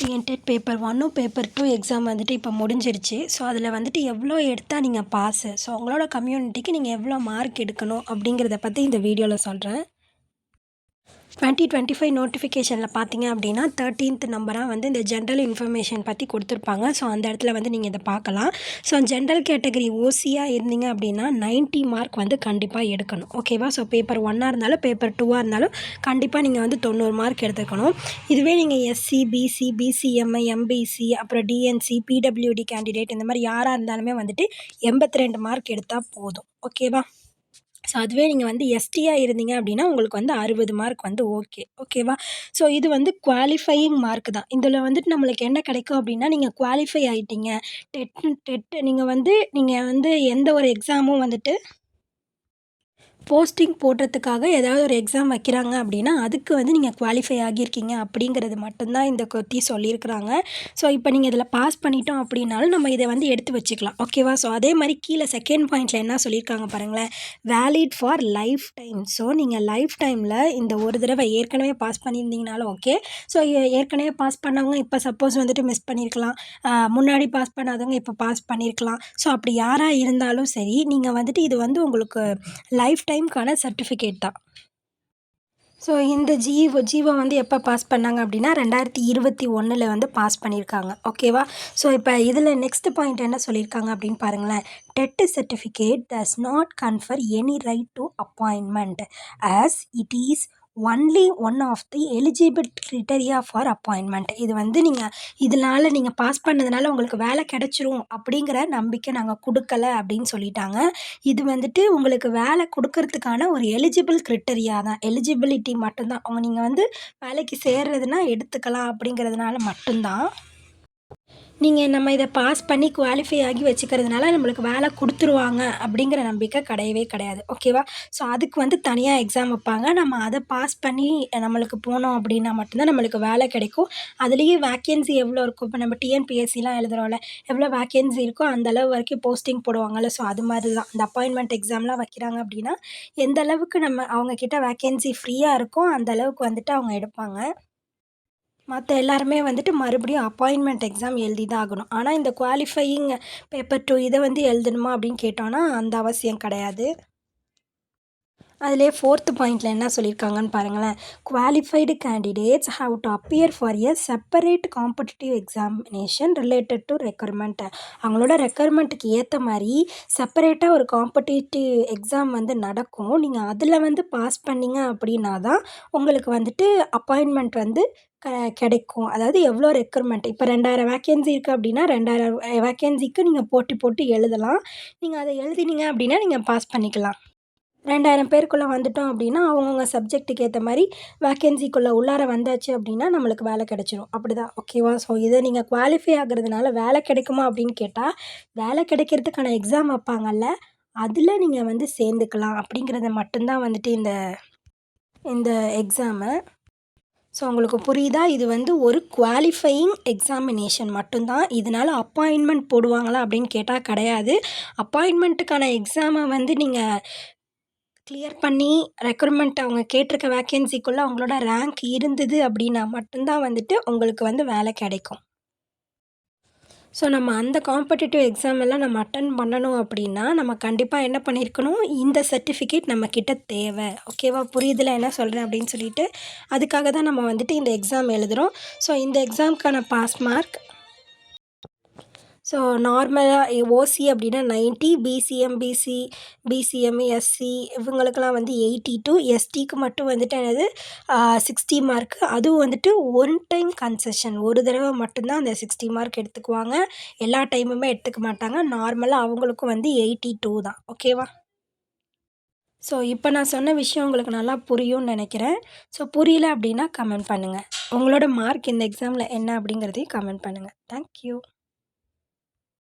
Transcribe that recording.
TNTET paper ஒன்னும் paper two exam வந்துட்டு இப்போ முடிஞ்சிருச்சு. ஸோ அதில் வந்துட்டு எவ்வளோ எடுத்தால் நீங்கள் பாஸு ஸோ உங்களோட கம்யூனிட்டிக்கு நீங்கள் எவ்வளோ மார்க் எடுக்கணும் அப்படிங்கிறத பற்றி இந்த வீடியோவில் சொல்கிறேன் டுவெண்ட்டி டுவெண்ட்டி ஃபைவ் நோட்டிஃபிகேஷனில் பார்த்தீங்க அப்படின்னா தேர்ட்டீன்த் நம்பராக வந்து இந்த ஜென்ரல் இன்ஃபர்மேஷன் பற்றி கொடுத்துருப்பாங்க. ஸோ அந்த இடத்துல வந்து நீங்கள் இதை பார்க்கலாம். ஸோ ஜென்ரல் கேட்டகரி ஓசியாக இருந்தீங்க அப்படின்னா நைன்ட்டி மார்க் வந்து கண்டிப்பாக எடுக்கணும். ஓகேவா ஸோ பேப்பர் ஒன்னாக இருந்தாலும் பேப்பர் டூவாக இருந்தாலும் கண்டிப்பாக நீங்கள் வந்து தொண்ணூறு மார்க் எடுத்துக்கணும். இதுவே நீங்கள் எஸ்சி பிசி பிசிஎம்ஐ எம்பிசி அப்புறம் டிஎன்சி பிடபிள்யூடி கேண்டிடேட் இந்த மாதிரி யாராக இருந்தாலுமே வந்துட்டு எண்பத்தி ரெண்டு மார்க் எடுத்தால் போதும் ஓகேவா ஸோ அதுவே நீங்கள் வந்து எஸ்டியாக இருந்தீங்க அப்படின்னா உங்களுக்கு வந்து அறுபது மார்க் வந்து ஓகே ஓகேவா ஸோ இது வந்து குவாலிஃபையிங் மார்க் தான். இதில் வந்துட்டு நம்மளுக்கு என்ன கிடைக்கும் அப்படின்னா நீங்கள் குவாலிஃபை ஆகிட்டீங்க டெட் டெட் நீங்கள் வந்து நீங்கள் வந்து எந்த ஒரு எக்ஸாமும் வந்துட்டு போஸ்டிங் போடுறதுக்காக ஏதாவது ஒரு எக்ஸாம் வைக்கிறாங்க அப்படின்னா அதுக்கு வந்து நீங்கள் குவாலிஃபை ஆகியிருக்கீங்க அப்படிங்கிறது மட்டும்தான் இந்த கொத்தி சொல்லியிருக்கிறாங்க. ஸோ இப்போ நீங்கள் இதில் பாஸ் பண்ணிட்டோம் அப்படின்னாலும் நம்ம இதை வந்து எடுத்து வச்சுக்கலாம். ஓகேவா ஸோ அதே மாதிரி கீழே செகண்ட் பாயிண்டில் என்ன சொல்லியிருக்காங்க பாருங்களேன். Valid for life time so நீங்கள் லைஃப் டைமில் இந்த ஒரு தடவை ஏற்கனவே பாஸ் பண்ணியிருந்தீங்கனாலும் ஓகே ஸோ ஏற்கனவே பாஸ் பண்ணவங்க இப்போ சப்போஸ் வந்துட்டு மிஸ் பண்ணியிருக்கலாம். முன்னாடி பாஸ் பண்ணாதவங்க இப்போ பாஸ் பண்ணியிருக்கலாம். ஸோ அப்படி யாராக இருந்தாலும் சரி நீங்கள் வந்துட்டு இது வந்து உங்களுக்கு லைஃப் டைம்க்கான சர்டிஃபிகேட் தான். ஸோ இந்த ஜீவோ ஜீவோ வந்து எப்போ பாஸ் பண்ணாங்க அப்படின்னா ரெண்டாயிரத்தி இருபத்தி ஒன்றில் வந்து பாஸ் பண்ணியிருக்காங்க ஓகேவா ஸோ இப்போ இதில் நெக்ஸ்ட் பாயிண்ட் என்ன சொல்லியிருக்காங்க அப்படின்னு பாருங்களேன். TET certificate does not confer any right to appointment as it is only one of the eligible criteria for appointment இது வந்து நீங்கள் இதனால் நீங்கள் பாஸ் பண்ணதுனால உங்களுக்கு வேலை கிடச்சிரும் அப்படிங்கிற நம்பிக்கை நாங்கள் கொடுக்கல அப்படின்னு சொல்லிட்டாங்க. இது வந்துட்டு உங்களுக்கு வேலை கொடுக்கறதுக்கான ஒரு எலிஜிபிள் கிரிட்டரியா தான். எலிஜிபிலிட்டி மட்டும்தான். அவங்க நீங்கள் வந்து வேலைக்கு சேர்றதுனா எடுத்துக்கலாம் அப்படிங்கிறதுனால மட்டும்தான். நீங்கள் நம்ம இதை பாஸ் பண்ணி குவாலிஃபை ஆகி வச்சுக்கிறதுனால நம்மளுக்கு வேலை கொடுத்துருவாங்க அப்படிங்கிற நம்பிக்கை கிடையவே கிடையாது. ஓகேவா ஸோ அதுக்கு வந்து தனியாக எக்ஸாம் வைப்பாங்க. நம்ம அதை பாஸ் பண்ணி நம்மளுக்கு போனோம் அப்படின்னா மட்டும்தான் நம்மளுக்கு வேலை கிடைக்கும். அதுலேயும் வேக்கன்சி எவ்வளோ இருக்கும்? இப்போ நம்ம டிஎன்பிஎஸ்சிலாம் எழுதுகிறோம்ல எவ்வளோ வேக்கன்சி இருக்கோ அந்தளவு வரைக்கும் போஸ்டிங் போடுவாங்கள்ல ஸோ அது மாதிரி தான் இந்த அப்பாயின்மெண்ட் எக்ஸாம்லாம் வைக்கிறாங்க அப்படின்னா எந்த அளவுக்கு நம்ம அவங்கக்கிட்ட வேக்கன்சி ஃப்ரீயாக இருக்கோ அந்த அளவுக்கு வந்துட்டு அவங்க எடுப்பாங்க. மற்ற எல்லாருமே வந்துட்டு மறுபடியும் அப்பாயின்மெண்ட் எக்ஸாம் எழுதி தான் ஆகணும். ஆனால் இந்த குவாலிஃபையிங் பேப்பர் டூ இதை வந்து எழுதணுமா அப்படின்னு கேட்டோன்னா அந்த அவசியம் கிடையாது. அதிலே ஃபோர்த்து பாயிண்டில் என்ன சொல்லியிருக்காங்கன்னு பாருங்களேன். Qualified candidates have to appear for a separate competitive examination related to requirement அவங்களோட ரெக்குயர்மெண்ட்டுக்கு ஏற்ற மாதிரி செப்பரேட்டாக ஒரு காம்படிட்டிவ் எக்ஸாம் வந்து நடக்கும். நீங்கள் அதில் வந்து பாஸ் பண்ணிங்க அப்படின்னா தான் உங்களுக்கு வந்துட்டு அப்பாயின்மெண்ட் வந்து க கிடைக்கும். அதாவது எவ்வளோ ரெக்ரூட்மெண்ட் இப்போ ரெண்டாயிரம் வேக்கன்சி இருக்குது அப்படின்னா ரெண்டாயிரம் வேக்கன்சிக்கு நீங்கள் போட்டி போட்டு எழுதலாம். நீங்கள் அதை எழுதினீங்க அப்படின்னா நீங்கள் பாஸ் பண்ணிக்கலாம். ரெண்டாயிரம் பேருக்குள்ளே வந்துட்டோம் அப்படின்னா அவங்கவுங்க சப்ஜெக்ட்டுக்கு ஏற்ற மாதிரி வேக்கன்சிக்குள்ளே உள்ளார வந்தாச்சு அப்படின்னா நம்மளுக்கு வேலை கிடச்சிரும். அப்படி தான் ஓகேவா ஸோ இதை நீங்கள் குவாலிஃபை ஆகிறதுனால வேலை கிடைக்குமா அப்படின்னு கேட்டால் வேலை கிடைக்கிறதுக்கான எக்ஸாம் வைப்பாங்கல்ல அதில் நீங்கள் வந்து சேர்ந்துக்கலாம் அப்படிங்கிறத மட்டும்தான் வந்துட்டு இந்த இந்த எக்ஸாமு ஸோ உங்களுக்கு புரியுதா? இது வந்து ஒரு குவாலிஃபையிங் எக்ஸாமினேஷன் மட்டும்தான். இதனால் அப்பாயின்மெண்ட் போடுவாங்களா அப்படின்னு கேட்டால் கிடையாது. அப்பாயின்மெண்ட்டுக்கான எக்ஸாமை வந்து நீங்கள் கிளியர் பண்ணி ரெக்ரூட்மெண்ட் அவங்க கேட்டிருக்க வேக்கன்சிக்குள்ளே அவங்களோட ரேங்க் இருந்தது அப்படின்னா மட்டும்தான் வந்துட்டு உங்களுக்கு வந்து வேலை கிடைக்கும். ஸோ நம்ம அந்த காம்படிட்டிவ் எக்ஸாம் எல்லாம் நம்ம அட்டன் பண்ணணும் அப்படின்னா நம்ம கண்டிப்பாக என்ன பண்ணியிருக்கணும் இந்த சர்டிஃபிகேட் நம்மக்கிட்ட தேவை. ஓகேவா புரியுதில்? என்ன சொல்கிறேன் அப்படின்னு சொல்லிட்டு அதுக்காக தான் நம்ம வந்துட்டு இந்த எக்ஸாம் எழுதுகிறோம் ஸோ இந்த எக்ஸாமுக்கான பாஸ் மார்க் ஸோ நார்மலாக ஓசி அப்படின்னா ninety BCM BC BCM SC இவங்களுக்கெல்லாம் வந்து எயிட்டி டூ எஸ்டிக்கு மட்டும் வந்துட்டு என்னது சிக்ஸ்டி மார்க் அதுவும் வந்துட்டு ஒன் டைம் கன்செஷன் ஒரு தடவை மட்டும்தான் அந்த சிக்ஸ்டி மார்க் எடுத்துக்குவாங்க. எல்லா டைமுமே எடுத்துக்க மாட்டாங்க. நார்மலாக அவங்களுக்கும் வந்து எயிட்டி டூ தான். ஓகேவா ஸோ இப்போ நான் சொன்ன விஷயம் உங்களுக்கு நல்லா புரியும்னு நினைக்கிறேன். ஸோ புரியல அப்படின்னா கமெண்ட் பண்ணுங்கள் உங்களோட மார்க் இந்த எக்ஸாமில் என்ன அப்படிங்கிறதையும் கமெண்ட் பண்ணுங்கள் தேங்க்யூ